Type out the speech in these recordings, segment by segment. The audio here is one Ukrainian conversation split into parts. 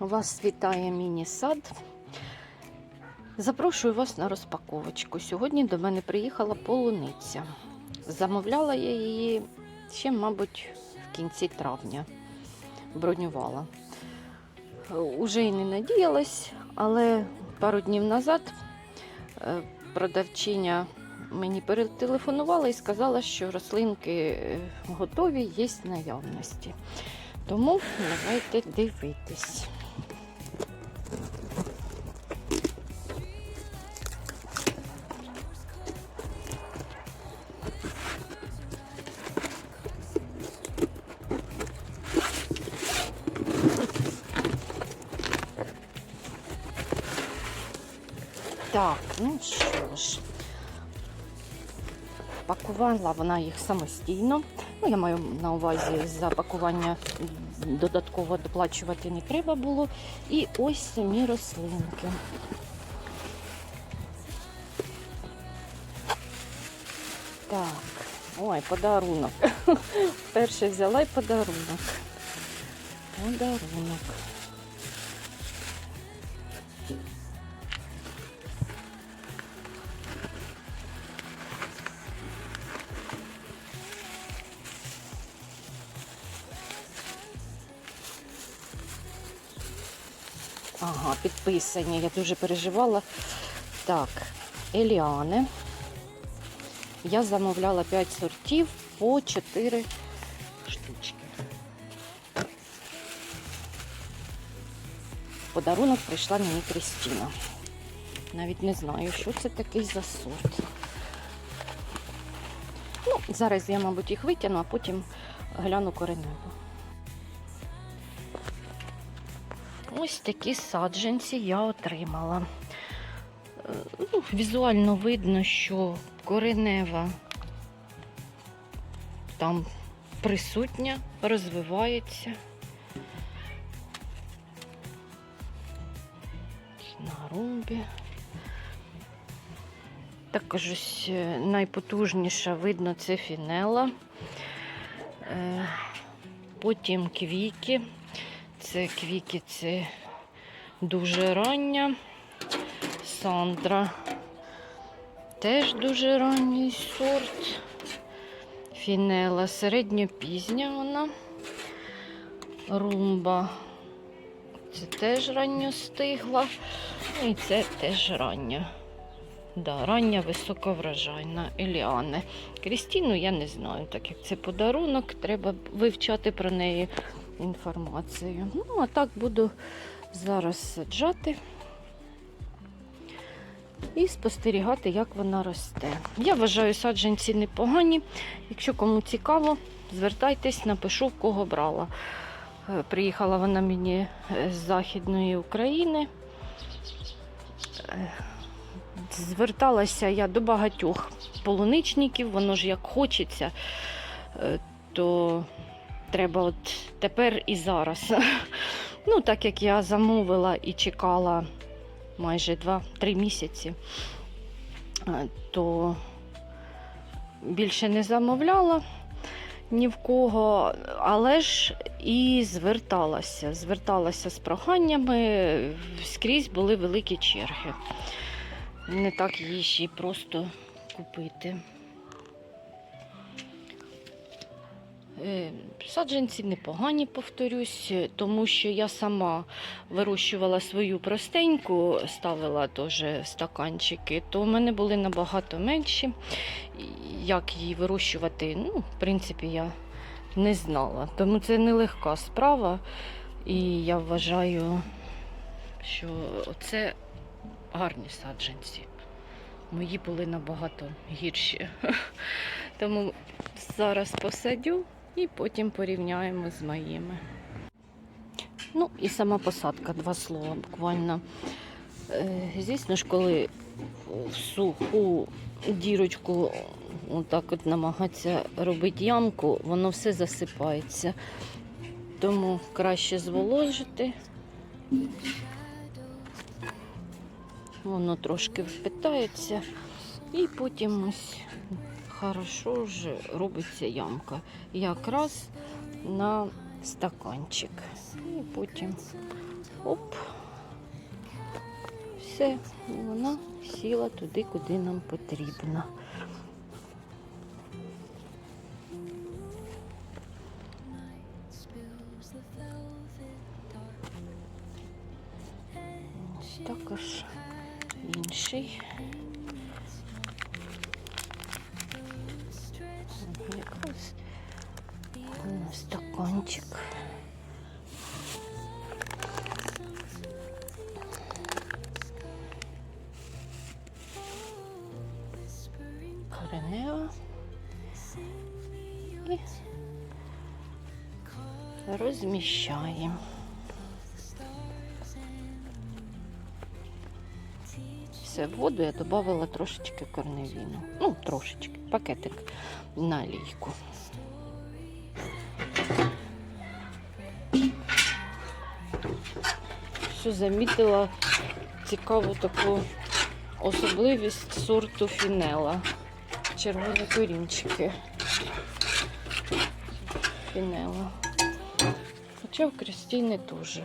Вас вітає міні-сад. Запрошую вас на розпаковочку. Сьогодні до мене приїхала полуниця. Замовляла я її ще, мабуть, в кінці травня. Бронювала. Уже й не надіялась, але пару днів назад е, продавчиня мені перетелефонувала і сказала, що рослинки е, готові, є наявності. Тому давайте дивитись. Так, ну що ж, пакувала вона їх самостійно. Ну, я маю на увазі за пакування додатково доплачувати не треба було. І ось самі рослинки. Так, ой, подарунок. Перше взяла й подарунок. Подарунок. Ага, підписані. Я дуже переживала. Так, Еліани. Я замовляла 5 сортів по 4 штучки. Подарунок прийшла мені Крістіна. Навіть не знаю, що це такий за сорт. Ну, зараз я, мабуть, їх витягну, а потім гляну кореневу. Ось такі саджанці я отримала. Е, Ну, візуально видно, що коренева там присутня, розвивається. На румбі. Також ось е, найпотужніша видно це фінела. Е, Потім квіки. Це квіки, це дуже рання. Сандра. Теж дуже ранній сорт. Фінела середньопізня вона. Румба. Це теж ранньо стигла. Ну, І це теж рання. Да, рання високоврожайна Еліани. Крістіну я не знаю, так як це подарунок, треба вивчати про неї інформацію. Ну, а так буду зараз саджати і спостерігати, як вона росте. Я вважаю саджанці непогані. Якщо кому цікаво, звертайтесь, напишу, в кого брала. Е, Приїхала вона мені е, з Західної України. Е, Зверталася я до багатьох полуничників, воно ж як хочеться, то треба от тепер і зараз. Ну, так як я замовила і чекала майже 2-3 місяці, е, то більше не замовляла ні в кого, але ж і зверталася. Зверталася з проханнями, скрізь були великі черги. Не так її ще просто купити. Саджанці непогані, повторюсь, е, тому що я сама вирощувала свою простеньку, ставила теж стаканчики, то в мене були набагато менші. Як її вирощувати, ну, в принципі, я не знала. Тому це нелегка справа. І я вважаю, що це гарні саджанці. Мої були набагато гірші. Тому зараз посадю і потім порівняємо з моїми. Ну і сама посадка, два слова буквально. Е, Звісно ж, коли в суху дірочку отак от намагатися робити ямку, воно все засипається. Тому краще зволожити. Воно трошки впитається. І потім ось хорошо вже робиться ямка. Якраз на стаканчик. І потім оп. Все, і вона сіла туди, куди нам потрібно. Стаканчик. Коренева. І розміщаємо. В воду я додавала трошечки корневіну. Ну, трошечки, пакетик на лійку. Що замітила цікаву таку особливість сорту фінела. Червоні корінчики. Фінела. Хоча в Крістіни теж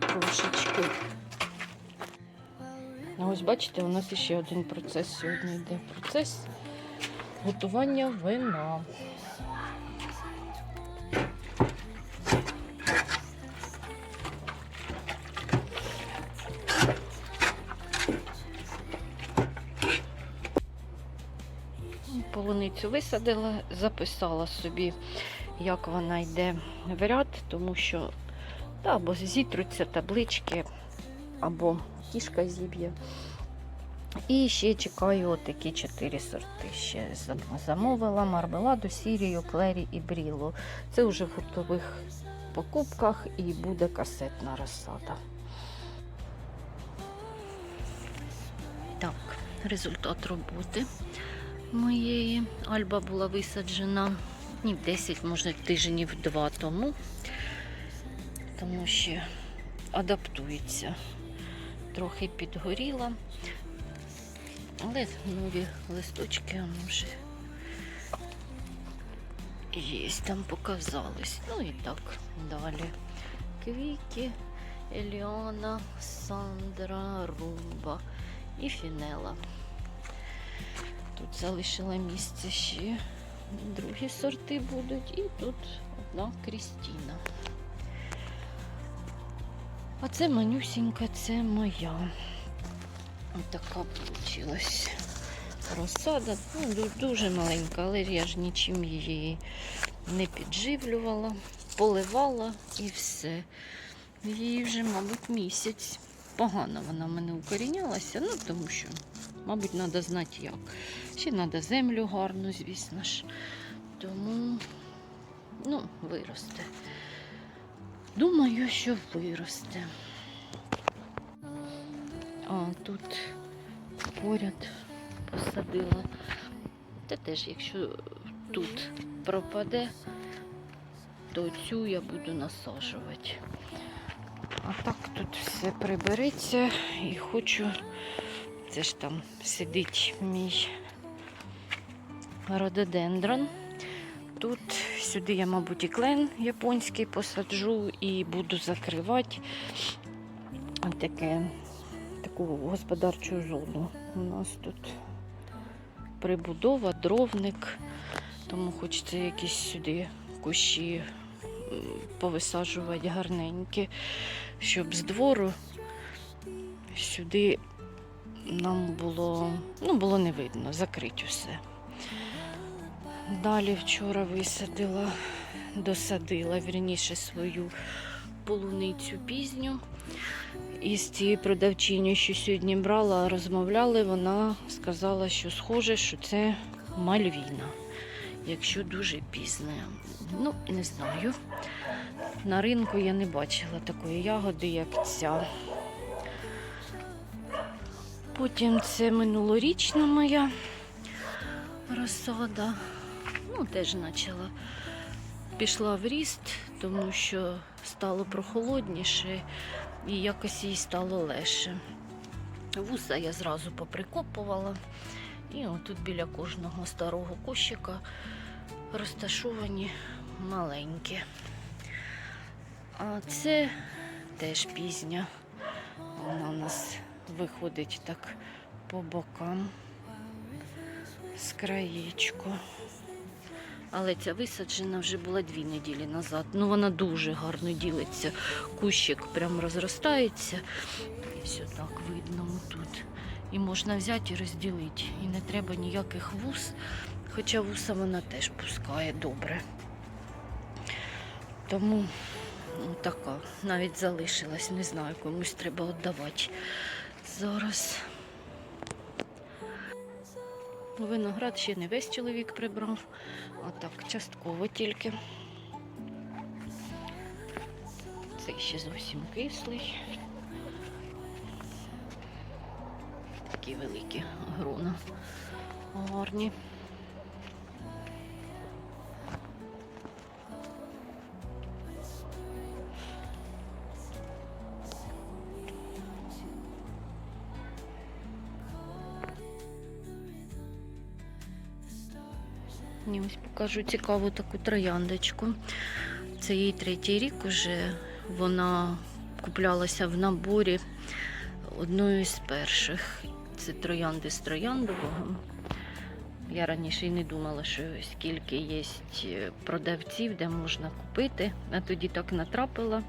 трошечки. Ну, ось бачите, у нас ще один процес сьогодні йде. Процес готування вина. Полуницю висадила, записала собі, як вона йде в ряд, тому що та, або зітруться таблички, або кішка зіб'є. І ще чекаю отакі чотири сорти. Ще замовила мармеладу, сірію, клері і брілу. Це вже в гуртових покупках і буде касетна розсада. Так, результат роботи моєї. Альба була висаджена днів 10, може тижнів два тому, тому що адаптується. Трохи підгоріла, але нові листочки вже є, там показались. Ну і так далі. Квіки, Еліана, Сандра, Румба і Фінела. Тут залишила місце ще другі сорти будуть, і тут одна Крістіна. А це манюсінька, це моя. Ось така вийшла розсада. Ну, дуже маленька, але я ж нічим її не підживлювала, поливала і все. Їй вже, мабуть, місяць. Погано вона в мене укорінялася, ну тому що, мабуть, треба знати як. Ще треба землю гарну, звісно ж. Тому, ну, виросте. Думаю, що виросте. А тут поряд посадила. Та теж, якщо тут пропаде, то цю я буду насаджувати. А так тут все прибереться і хочу. Це ж там сидить мій рододендрон. Тут сюди я, мабуть, і клен японський посаджу і буду закривати таке, таку господарчу зону. У нас тут прибудова, дровник, тому хочеться якісь сюди кущі повисаджувати гарненькі, щоб з двору сюди нам було, ну, було не видно, закрити усе. Далі вчора висадила, досадила вірніше свою полуницю пізню. І з цією продавчиню, що сьогодні брала, розмовляли, вона сказала, що схоже, що це мальвіна, якщо дуже пізне. Ну, не знаю. На ринку я не бачила такої ягоди, як ця. Потім це минулорічна моя розсада. Ну, теж почала. Пішла в ріст, тому що стало прохолодніше і якось їй стало легше. Вуса я зразу поприкопувала. І отут біля кожного старого кущика розташовані маленькі. А це теж пізня. Вона у нас виходить так по бокам з краєчку. Але ця висаджена вже була дві неділі назад. Ну вона дуже гарно ділиться. Кущик прям розростається. І все так видно тут. І можна взяти і розділити. І не треба ніяких вуз. Хоча вуса вона теж пускає добре. Тому ну, така навіть залишилась. Не знаю, комусь треба віддавати. Зараз. Виноград ще не весь чоловік прибрав, а так частково тільки. Цей ще зовсім кислий. Такі великі грона гарні. Ні, ось покажу цікаву таку трояндочку. Це їй третій рік уже. Вона куплялася в наборі одною з перших. Це троянди з трояндового. Я раніше й не думала, що скільки є продавців, де можна купити. А тоді так натрапила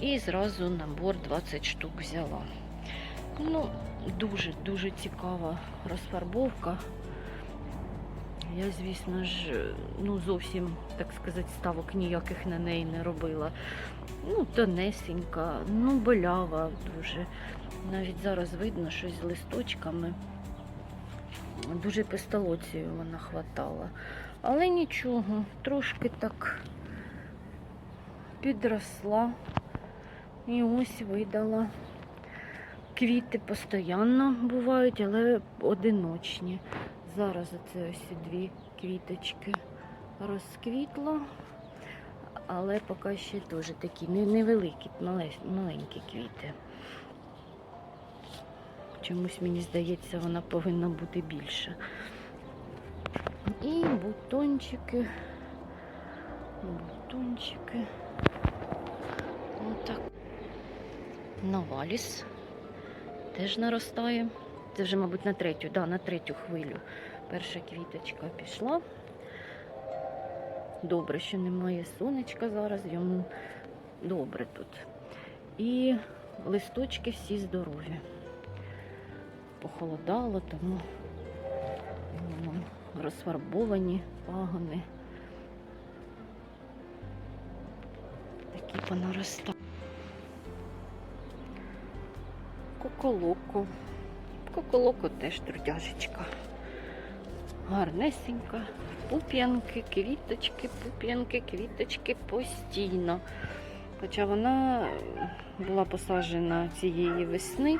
і зразу набор 20 штук взяла. Ну, дуже-дуже цікава розфарбовка. Я, звісно ж, ну зовсім, так сказати, ставок ніяких на неї не робила. Ну, тонесенька, ну, болява дуже. Навіть зараз видно щось з листочками. Дуже пестолоцію вона хватала. Але нічого, трошки так підросла і ось видала. Квіти постійно бувають, але одиночні. Зараз оце ось дві квіточки розквітло, але поки ще теж такі невеликі, маленькі квіти. Чомусь мені здається, вона повинна бути більша. І бутончики. Бутончики. Отак. Наваліс теж наростає. Це вже, мабуть, на третю, да, на третю хвилю. Перша квіточка пішла. Добре, що немає сонечка зараз, йому добре тут. І листочки всі здорові. Похолодало, тому розфарбовані пагони. Такі понаростали. Коколоко. Коколоко теж трудяжечка. Гарнесенька. Пуп'янки, квіточки, пуп'янки, квіточки постійно. Хоча вона була посаджена цієї весни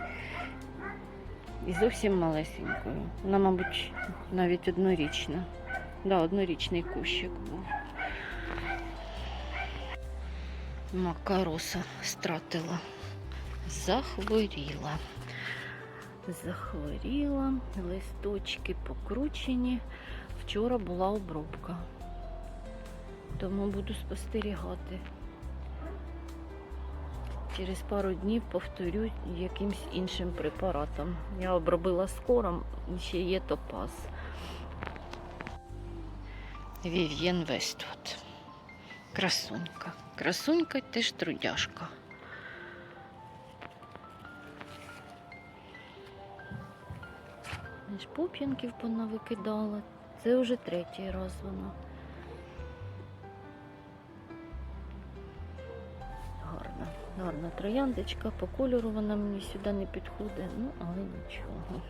і зовсім малесенькою. Вона, мабуть, навіть однорічна. Да, однорічний кущик був. Макароса стратила. Захворіла. Захворіла, листочки покручені. Вчора була обробка. Тому буду спостерігати. Через пару днів повторю якимсь іншим препаратом. Я обробила скором ще є топаз. Вів'єн Вествуд. Красунька. Красунька теж трудяшка. Ж пуп'янків понавикидала. Це вже третій раз вона. Гарна, гарна трояндочка. По кольору вона мені сюди не підходить, ну, але нічого.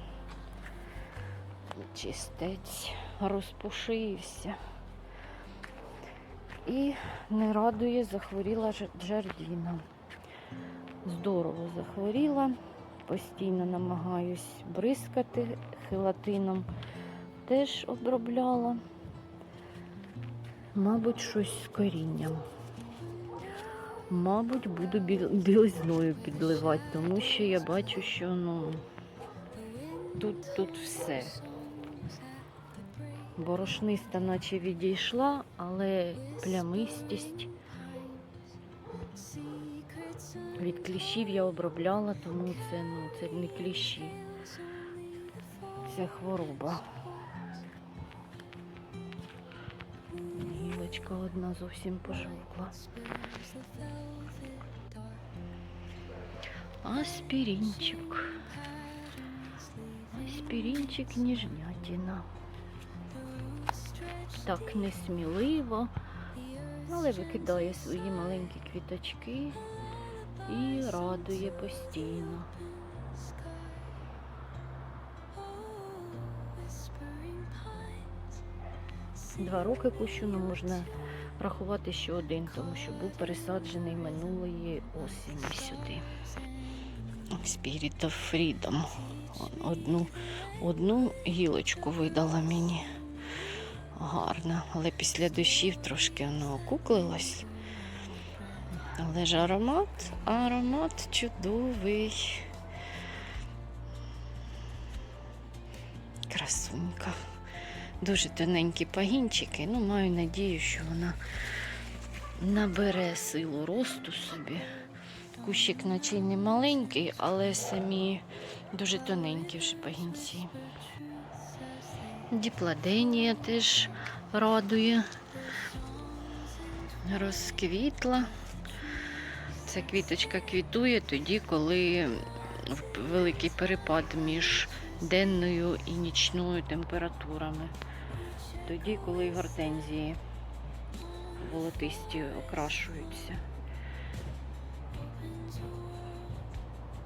Чистець розпушився. І не радує, захворіла Джардіна. Здорово захворіла. Постійно намагаюсь бризкати хелатином. Теж обробляла. Мабуть, щось з корінням. Мабуть, буду білизною підливати, тому що я бачу, що ну тут, тут все. Борошниста наче відійшла, але плямистість Від кліщів я обробляла, тому це, ну, це не кліщі. Це хвороба. Гілочка одна зовсім пожовкла. Аспірінчик. Аспірінчик ніжнятіна. Так несміливо, але викидає свої маленькі квіточки і радує постійно. Два роки кущу, ну можна рахувати, що один, тому що був пересаджений минулої осені сюди. Spirit of Freedom. Одну, одну гілочку видала мені. Гарна, але після дощів трошки воно окуклилось. Але ж аромат, аромат чудовий. Красунька. Дуже тоненькі пагінчики. Ну, маю надію, що вона набере силу росту собі. Кущик наче й не маленький, але самі дуже тоненькі вже пагінці. Діпладенія теж радує. Розквітла. Ця квіточка квітує тоді, коли великий перепад між денною і нічною температурами. Тоді, коли гортензії волотисті окрашуються.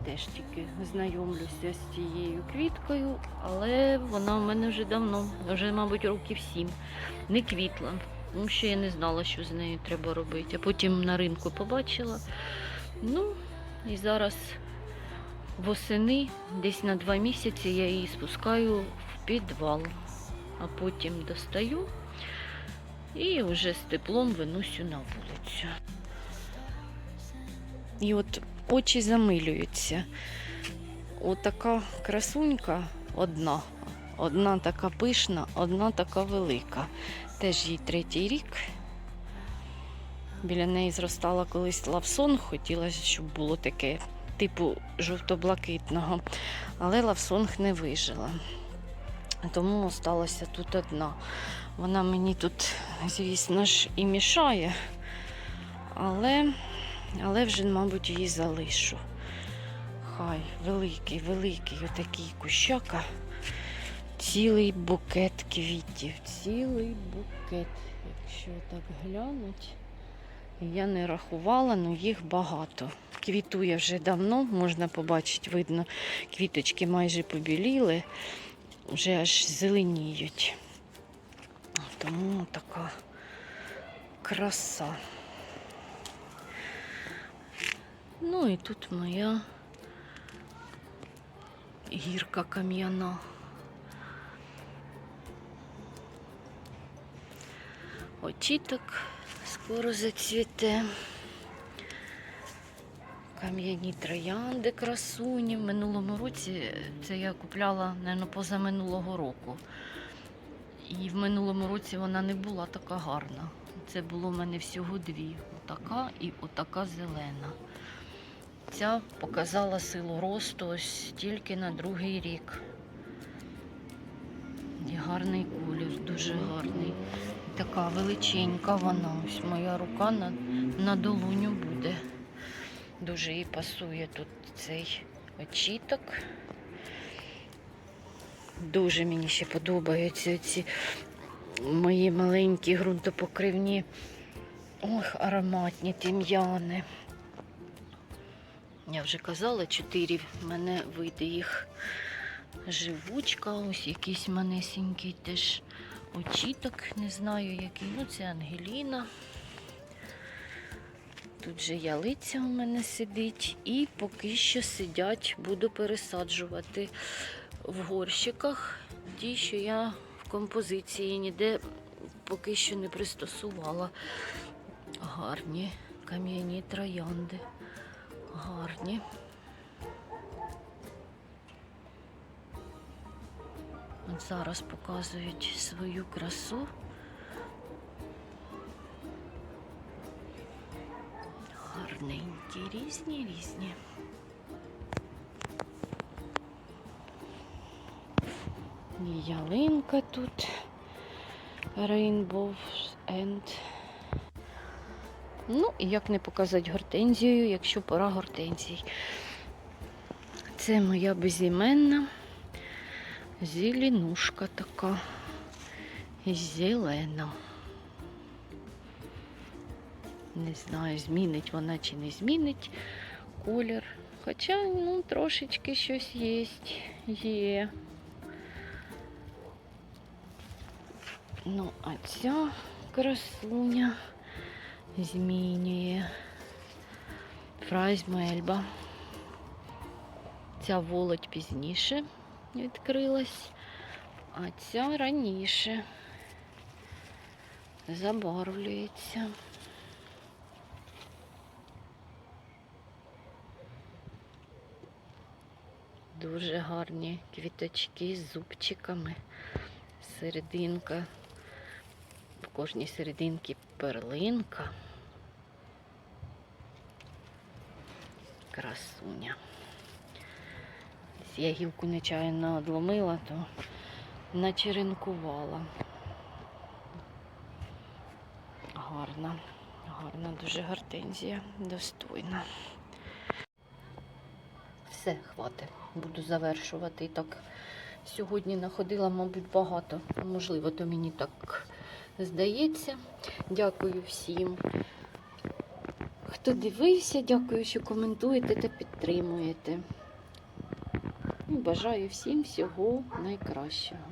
Теж тільки знайомлюся з цією квіткою, але вона в мене вже давно, вже, мабуть, років сім. Не квітла, тому що я не знала, що з нею треба робити. А потім на ринку побачила. Ну, і зараз восени, десь на два місяці, я її спускаю в підвал, а потім достаю і вже з теплом виносю на вулицю. І от очі замилюються. Отака красунька одна. Одна така пишна, одна така велика. Теж їй третій рік. Біля неї зростала колись лавсон, хотілося, щоб було таке, типу жовто-блакитного. Але лавсонг не вижила. Тому осталася тут одна. Вона мені тут, звісно ж, і мішає, але але вже, мабуть, її залишу. Хай великий, великий отакий кущака. Цілий букет квітів. Цілий букет. Якщо так глянуть, я не рахувала, але їх багато. Квітує вже давно, можна побачити, видно, квіточки майже побіліли, вже аж зеленіють. Тому така краса. Ну і тут моя гірка кам'яна. Очіток скоро зацвіте. Кам'яні троянди красуні. В минулому році це я купляла, мабуть, позаминулого року. І в минулому році вона не була така гарна. Це було в мене всього дві. Отака і отака зелена. Ця показала силу росту ось тільки на другий рік. І гарний колір, дуже гарний. Така величенька вона. Ось моя рука на, на долоню буде. Дуже їй пасує тут цей очіток. Дуже мені ще подобаються ці мої маленькі ґрунтопокривні. Ох, ароматні тим'яни. Я вже казала, чотири в мене вийде їх живучка, ось якийсь манесенький теж очіток, не знаю який. Ну, це Ангеліна. Тут же ялиця у мене сидить. І поки що сидять, буду пересаджувати в горщиках. Ті, що я в композиції ніде поки що не пристосувала. Гарні кам'яні троянди. Гарні. Зараз показують свою красу. гарненькі, різні, різні. І ялинка тут. Rainbow End. Ну, і як не показати гортензію, якщо пора гортензій. Це моя безіменна зеленушка така. Зелена. Не знаю, змінить вона чи не змінить колір. Хоча, ну, трошечки щось є. Є. Ну, а ця красуня змінює. Фрайз Мельба. Ця волоть пізніше відкрилась, а ця раніше забарвлюється. Дуже гарні квіточки з зубчиками. Серединка. В кожній серединці перлинка. Красуня. Я гілку нечаянно одломила, то начеренкувала. Гарна, гарна, дуже гортензія, достойна. Все, хватить. Буду завершувати. І так сьогодні находила, мабуть, багато. Можливо, то мені так здається. Дякую всім. Хто дивився, дякую, що коментуєте та підтримуєте. Бажаю всім всього найкращого.